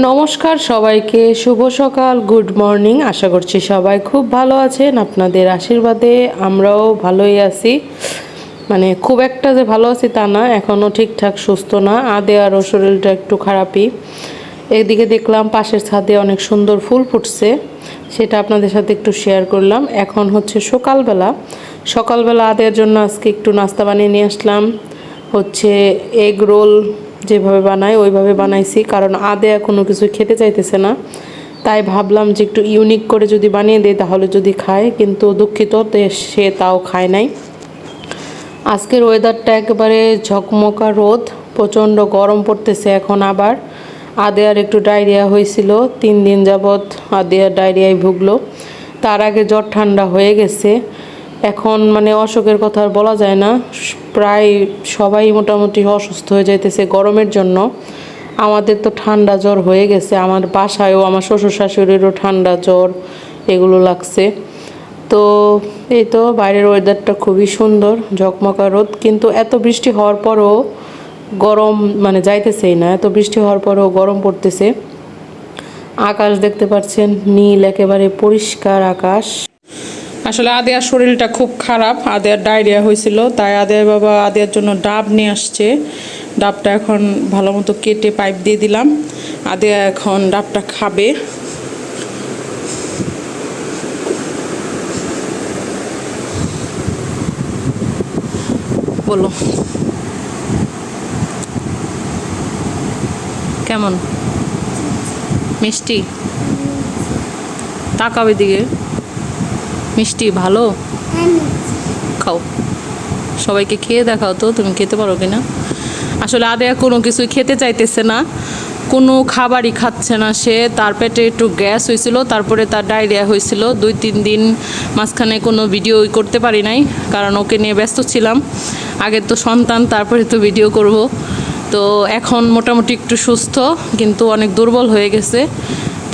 নমস্কার সবাইকে, শুভ সকাল, গুড মর্নিং। আশা করছি সবাই খুব ভালো আছেন, আপনাদের আশীর্বাদে আমরাও ভালোই আছি। মানে খুব একটা যে ভালো আছি তা না এখনও ঠিকঠাক সুস্থ না, আদে আরও শরীরটা একটু খারাপই। এদিকে দেখলাম পাশের ছাদে অনেক সুন্দর ফুল ফুটছে, সেটা আপনাদের সাথে একটু শেয়ার করলাম। এখন হচ্ছে সকালবেলা। সকালবেলা আদের জন্য আজকে একটু নাস্তা বানিয়ে নিয়ে আসলাম। হচ্ছে এগ রোল যেভাবে বানাই, ওইভাবে বানাইছি। কারণ আদে কোনো কিছু খেতে চাইতেছে না। তাই ভাবলাম যে একটু ইউনিক করে যদি বানিয়ে দেয় তাহলে যদি খায়। কিন্তু দুঃখিত সে তাও খায় নাই। আজকের ওয়েদারটা একেবারে ঝকমকা রোদ, প্রচণ্ড গরম পড়তেছে এখন আবার। আদেয়ার একটু ডায়রিয়া হয়েছিল, তিন দিন যাবৎ আদেয়ার ডায়রিয়ায় ভুগলো। তার আগে জ্বর ঠান্ডা হয়ে গেছে। এখন মানে অসুখের কথা আর বলা যায় না। প্রায় সবাই মোটামুটি অসুস্থ হয়ে যাইতেছে গরমের জন্য। আমাদের তো ঠান্ডা জ্বর হয়ে গেছে, আমার বাসায়ও আমার শ্বশুর শাশুড়িরও ঠান্ডা জ্বর, এগুলো লাগছে। তো এই তো বাইরের ওয়েদারটা খুবই সুন্দর, ঝকমকা রোদ, কিন্তু এত বৃষ্টি হওয়ার পরও গরম মানে যাইতেছেই না, এত বৃষ্টি হওয়ার পরেও গরম পড়তেছে। আকাশ দেখতে পাচ্ছেন, নীল একেবারে পরিষ্কার আকাশ। আসলে আদিয়ার শরীরটা খুব খারাপ, আদিয়ার ডায়রিয়া হয়েছিল, তাই আদিয়ার বাবা আদিয়ার জন্য ডাব নিয়ে আসছে। ডাবটা এখন ভালো মতো কেটে পাইপ দিয়ে দিলাম। আদিয়া এখন ডাবটা খাবে। বলো। কেমন? মিষ্টি? তাকাবে দিকে মিষ্টি, ভালো? খাও। সবাইকে খেয়ে দেখাও তো, তুমি খেতে পারো কিনা? আসলে আদেয়া কোনো কিছুই খেতে চাইতেছে না। কোনো খাবারই খাচ্ছে না সে। তার পেটে একটু গ্যাস হয়েছিল তারপরে তার ডায়রিয়া হয়েছিল দুই, তিন দিন মাঝখানে কোনো ভিডিও করতে পারি নাই, কারণ ওকে নিয়ে ব্যস্ত ছিলাম। আগে তো সন্তান, তারপরে তো ভিডিও করব। তো এখন মোটামুটি একটু সুস্থ, কিন্তু অনেক দুর্বল হয়ে গেছে।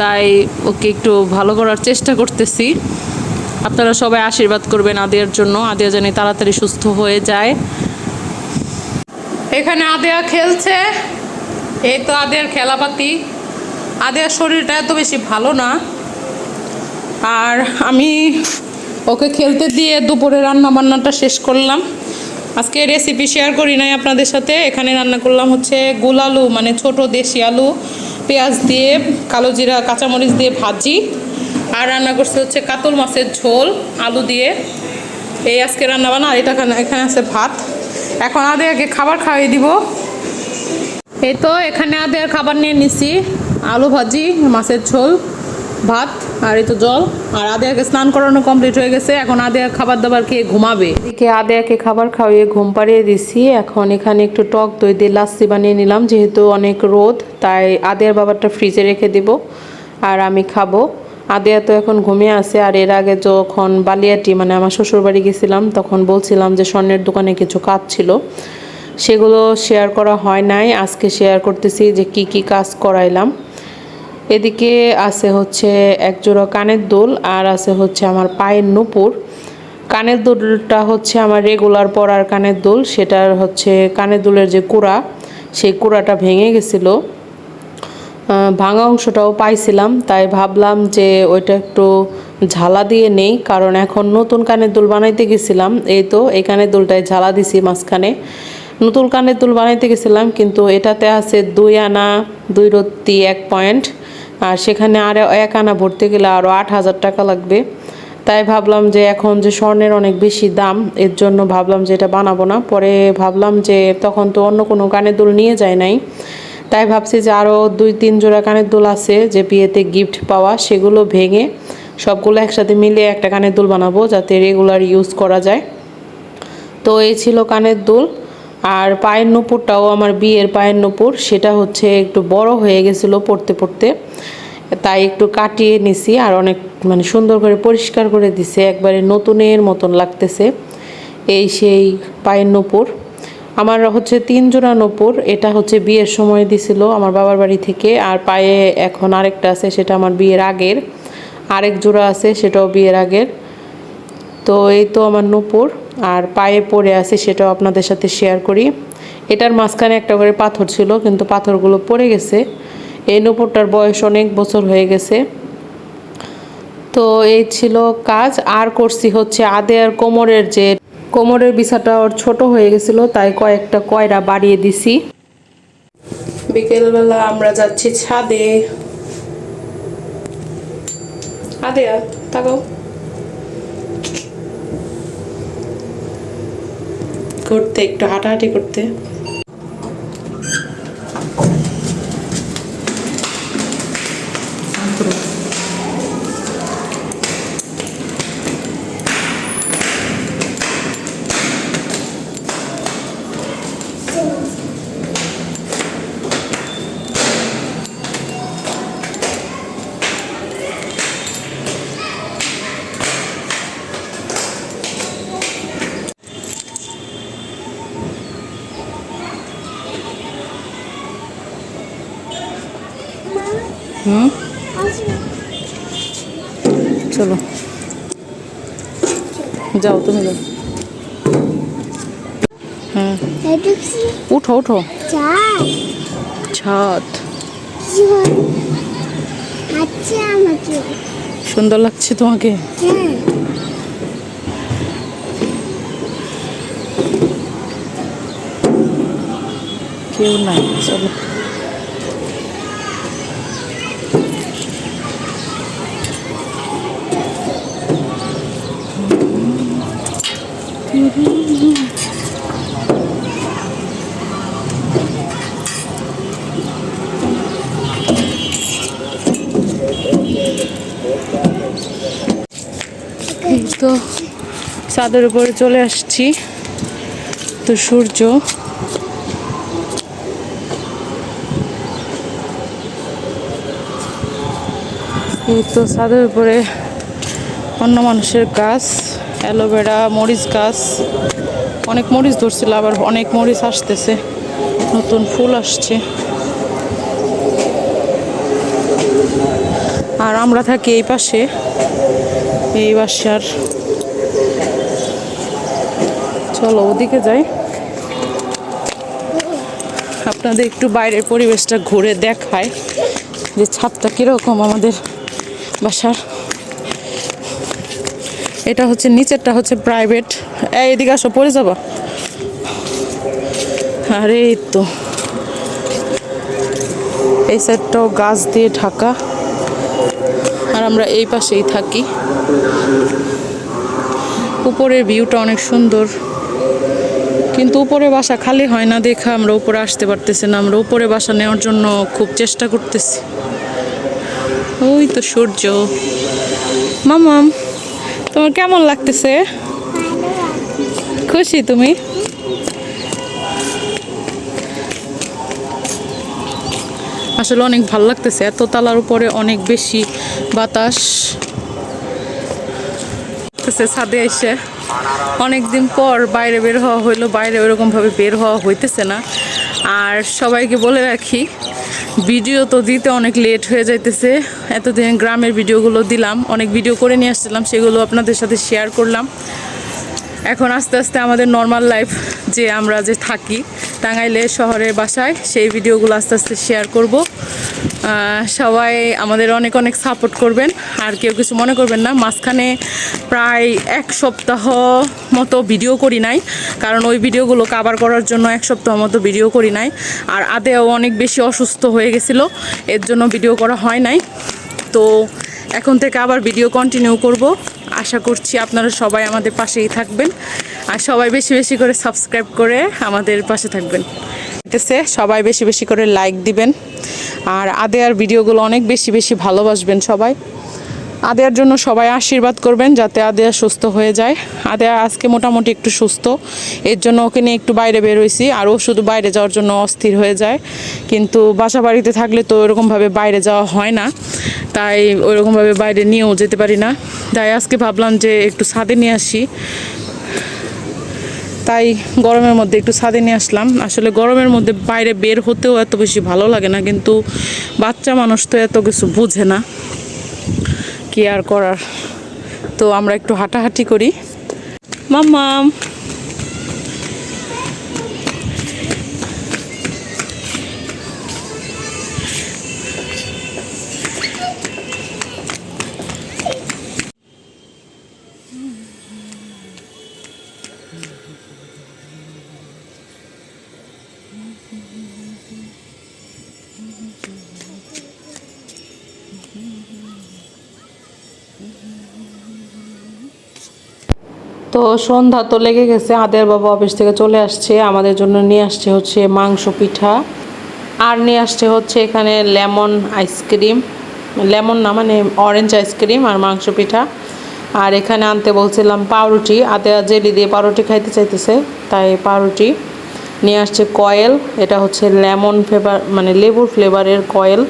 তাই ওকে একটু ভালো করার চেষ্টা করতেছি। আপনারা সবাই আশীর্বাদ করবেন আদিয়ার জন্য। আদিয়া জানি তাড়াতাড়ি সুস্থ হয়ে যায়। এখানে আদিয়া খেলছে। এই তো আদিয়ার খেলাপাতি। আদিয়ার শরীরটা এত বেশি ভালো না। আর আমি ওকে খেলতে দিয়ে দুপুরে রান্না বান্নাটা শেষ করলাম। আজকে রেসিপি শেয়ার করি নাই আপনাদের সাথে। এখানে রান্না করলাম হচ্ছে গোল আলু মানে ছোট দেশি আলু, পেঁয়াজ দিয়ে, কালো জিরা, কাঁচামরিচ দিয়ে ভাজি। আর রান্না করছে হচ্ছে কাতল মাছের ঝোল, আলু দিয়ে। এই আজকে রান্না বান্না, আর এটা এখানে- আছে ভাত। এখন আদেয়াকে খাবার খাইয়ে দিব। এই তো, এখানে আদেয়ার খাবার নিয়ে নিছি। আলু ভাজি, মাছের ঝোল, ভাত, আর এই তো জল। আর আদেয়াকে স্নান করানো কমপ্লিট হয়ে গেছে। এখন আদেয়া খাবার দাবার খেয়ে ঘুমাবে। এদিকে আদেয়াকে খাবার খাওয়িয়ে ঘুম পাড়িয়ে দিছি। এখন এখানে একটু টক দই দিয়ে লাস্সি বানিয়ে নিলাম। যেহেতু অনেক রোদ, তাই আদেয়ার বাবারটা ফ্রিজে রেখে দিব। আর আমি খাব। আদেয়া তো এখন ঘুমিয়ে আছে, আর এর আগে যখন বালিয়াটি মানে আমার শ্বশুর বাড়ি গেছিলাম, তখন বলছিলাম যে স্বর্ণের দোকানে কিছু কাজ ছিল। সেগুলো শেয়ার করা হয় নাই। আজকে শেয়ার করতেছি যে কি কি কাজ করাইলাম। এদিকে আছে হচ্ছে এক জোড়া কানের দুল, আর আছে হচ্ছে আমার পায়ের নুপুর। কানের দুলটা হচ্ছে আমার রেগুলার পরার কানের দুল, সেটার হচ্ছে কানের দুলের যে কুড়া, সেই কুড়াটা ভেঙে গেছিল। ভাঙা অংশটাও পাইছিলাম, তাই ভাবলাম যে ওইটা একটু ঝালা দিয়ে নেই, কারণ এখন নতুন কানের দুল বানাইতে গেছিলাম, এই তো এই কানের দুলটায় ঝালা দিছি মাঝখানে। নতুন কানের দুল বানাইতে গেছিলাম, কিন্তু এটাতে আছে দুই আনা, দুই রত্তি, এক পয়েন্ট, আর সেখানে আরও এক আনা ভরতে গেলে আরও আট হাজার টাকা লাগবে। তাই ভাবলাম যে এখন যে স্বর্ণের অনেক বেশি দাম, এর জন্য ভাবলাম যে এটা বানাবো না, পরে ভাবলাম যে তখন তো অন্য কোনো কানের দুল নিয়ে যায় নাই। তাই ভাবছি যে আরও দুই, তিন জোড়া কানের দুল আছে যে বিয়েতে গিফট পাওয়া, সেগুলো ভেঙে সবগুলো একসাথে মিলিয়ে একটা কানের দুল বানাবো যাতে রেগুলার ইউজ করা যায়। তো এই ছিল কানের দুল। আর পায়ের নুপুরটাও আমার বিয়ের পায়ের নুপুর, সেটা হচ্ছে একটু বড় হয়ে গেছিল পড়তে পড়তে। তাই একটু কাটিয়ে নিছি আর অনেক মানে সুন্দর করে পরিষ্কার করে দিছে, একবারে নতুনের মতন লাগতেছে। এই সেই পায়ের নুপুর। আমার হচ্ছে তিন জোড়া নূপুর, এটা হচ্ছে বিয়ের সময় দিছিল আমার বাবার বাড়ি থেকে, আর পায়ে এখন আরেকটা আছে, সেটা আমার বিয়ের আগের। আরেক জোড়া আছে, সেটাও বিয়ের আগের। তো এই তো আমার নূপুর, আর পায়ে পড়ে আছে, সেটাও আপনাদের সাথে শেয়ার করি। এটার মাঝখানে একটা করে পাথর ছিল, কিন্তু পাথরগুলো পড়ে গেছে। এই নূপুরটার বয়স অনেক বছর হয়ে গেছে। তো এই ছিল কাজ, আর করছি হচ্ছে আদে আর কোমরের যে কোমরের বিছাটা ওর ছোট হয়ে গেছিল, তাই কয়েকটা কয়রা বাড়িয়ে দিছি। বিকেলবেলা আমরা যাচ্ছি ছাদে। ঘুরতে একটু হাঁটাহাঁটি করতে। হুম? চলো। যাও তুমি যাও। উঠো উঠো। ছাদ। সুন্দর লাগছে তোমাকে? কেউ নাই চলো। তো চাঁদের উপরে চলে আসছি। তো সূর্য। তো ছাদের উপরে অন্য মানুষের গাছ। অ্যালোভেরা, মরিচ গাছ। অনেক মরিচ ধরছিল, আবার অনেক মরিচ আসতেছে। নতুন ফুল আসছে। আর আমরা থাকি এই পাশে। এই বাসার। চলো ওদিকে যাই। আপনাদের একটু বাইরের পরিবেশটা ঘুরে দেখায় যে ছাদটা কীরকম আমাদের বাসার। এটা হচ্ছে, নিচেরটা হচ্ছে প্রাইভেট এদিকে আসো, পড়ে যাবা। আরে তো। এই সাইডটাও গাছ দিয়ে ঢাকা। আর আমরা এই পাশেই থাকি। উপরের ভিউটা অনেক সুন্দর। কিন্তু উপরে বাসা খালি হয় না দেখা আমরা উপরে আসতে পারতেছি না। আমরা উপরে বাসা নেওয়ার জন্য খুব চেষ্টা করতেছি। ওই তো সূর্য। মামাম তোমার কেমন লাগতেছে? খুশি তুমি? আসলে অনেক ভালো লাগতেছে। এত তালার উপরে অনেক বেশি বাতাস। ছাদে এসে। অনেক দিন পর বাইরে বের হওয়া হইল। বাইরে ওইরকমভাবে বের হওয়া হইতেছে না। আর সবাইকে বলে রাখি ভিডিও তো দিতে অনেক লেট হয়ে যাইতেছে। এতদিন গ্রামের ভিডিওগুলো দিলাম, অনেক ভিডিও করে নিয়ে আসছিলাম, সেগুলো আপনাদের সাথে শেয়ার করলাম। এখন আস্তে আস্তে আমাদের নর্মাল লাইফ যে আমরা যে থাকি টাঙ্গাইলে শহরের বাসায় সেই ভিডিওগুলো আস্তে আস্তে শেয়ার করব। সবাই আমাদের অনেক অনেক সাপোর্ট করবেন। আর কেউ কিছু মনে করবেন না, মাঝখানে প্রায় এক সপ্তাহ মতো ভিডিও করি নাই। কারণ ওই ভিডিওগুলো কাভার করার জন্য এক সপ্তাহ মতো ভিডিও করি নাই। আর আদেও অনেক বেশি অসুস্থ হয়ে গেছিল, এর জন্য ভিডিও করা হয় নাই। তো এখন থেকে আবার ভিডিও কন্টিনিউ করব। আশা করছি আপনারা সবাই আমাদের পাশেই থাকবেন। আর সবাই বেশি বেশি করে সাবস্ক্রাইব করে আমাদের পাশে থাকবেন। সবাই বেশি বেশি করে লাইক দিবেন। আর আদে আর ভিডিওগুলো অনেক বেশি বেশি ভালোবাসবেন সবাই। আদেয়ার জন্য সবাই আশীর্বাদ করবেন যাতে আদেয়া সুস্থ হয়ে যায়। আদেয়া আজকে মোটামুটি একটু সুস্থ। এর জন্য ওকে নিয়ে একটু বাইরে বের হয়েছি আর ও শুধু বাইরে যাওয়ার জন্য অস্থির হয়ে যায়। কিন্তু বাসা বাড়িতে থাকলে তো ওরকমভাবে বাইরে যাওয়া হয় না। তাই ওইরকমভাবে বাইরে নিয়েও যেতে পারি না। তাই আজকে ভাবলাম যে একটু ছাদে নিয়ে আসি। তাই গরমের মধ্যে একটু ছাদে নিয়ে আসলাম। আসলে গরমের মধ্যে বাইরে বের হতেও এত বেশি ভালো লাগে না। কিন্তু বাচ্চা মানুষ তো এত কিছু বুঝে না। কি আর করার তো আমরা একটু হাঁটাহাঁটি করি মাম্মাম Mm-hmm. তো সন্ধ্যা তো লেগে গেছে, আদের বাবা অফিস থেকে চলে আসছে, আমাদের জন্য নিয়ে আসছে হচ্ছে মাংস পিঠা, আর নিয়ে আসছে হচ্ছে এখানে লেমন আইসক্রিম, লেমন না মানে অরেঞ্জ আইসক্রিম আর মাংস পিঠা, আর এখানে আনতে বলছিলাম পাউরুটি আতে জেলি দিয়ে পাউরুটি খাইতে চাইতেছে, তাই পাউরুটি, নিয়ে আসছে কয়েল, এটা হচ্ছে লেমন ফ্লেভার মানে লেবুর ফ্লেভারের কয়েল,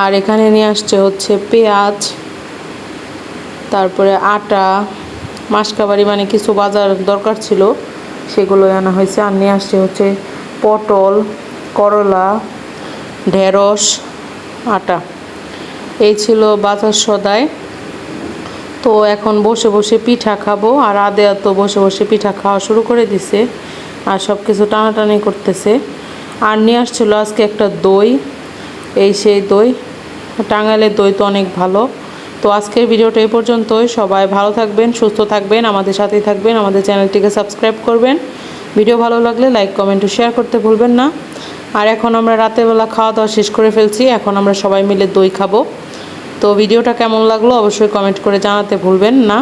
আর এখানে নিয়ে আসছে হচ্ছে পেঁয়াজ, তারপরে আটা মাসকাবারি মানে কিছু বাজার দরকার ছিল, সেগুলোই আনা হয়েছে। আর নিয়ে আসছে হচ্ছে পটল, করলা, ঢেঁড়স, আটা। এই ছিল বাজার সদায় তো এখন বসে বসে পিঠা খাব, আর আদেয়া তো বসে বসে পিঠা খাওয়া শুরু করে দিছে, আর সব কিছু টানাটানি করতেছে। আর নিয়ে আসছিল আজকে একটা দই। এই সেই দই, টাঙ্গাইলের দই তো অনেক ভালো। তো আজকের ভিডিওটা এই পর্যন্তই। সবাই ভালো থাকবেন, সুস্থ থাকবেন, আমাদের সাথেই থাকবেন, আমাদের চ্যানেলটিকে সাবস্ক্রাইব করবেন। ভিডিও ভালো লাগলে লাইক, কমেন্ট ও শেয়ার করতে ভুলবেন না। আর এখন আমরা রাতেরবেলা খাওয়া দাওয়া শেষ করে ফেলছি। এখন আমরা সবাই মিলে দই খাব। তো ভিডিওটা কেমন লাগল অবশ্যই কমেন্ট করে জানাতে ভুলবেন না।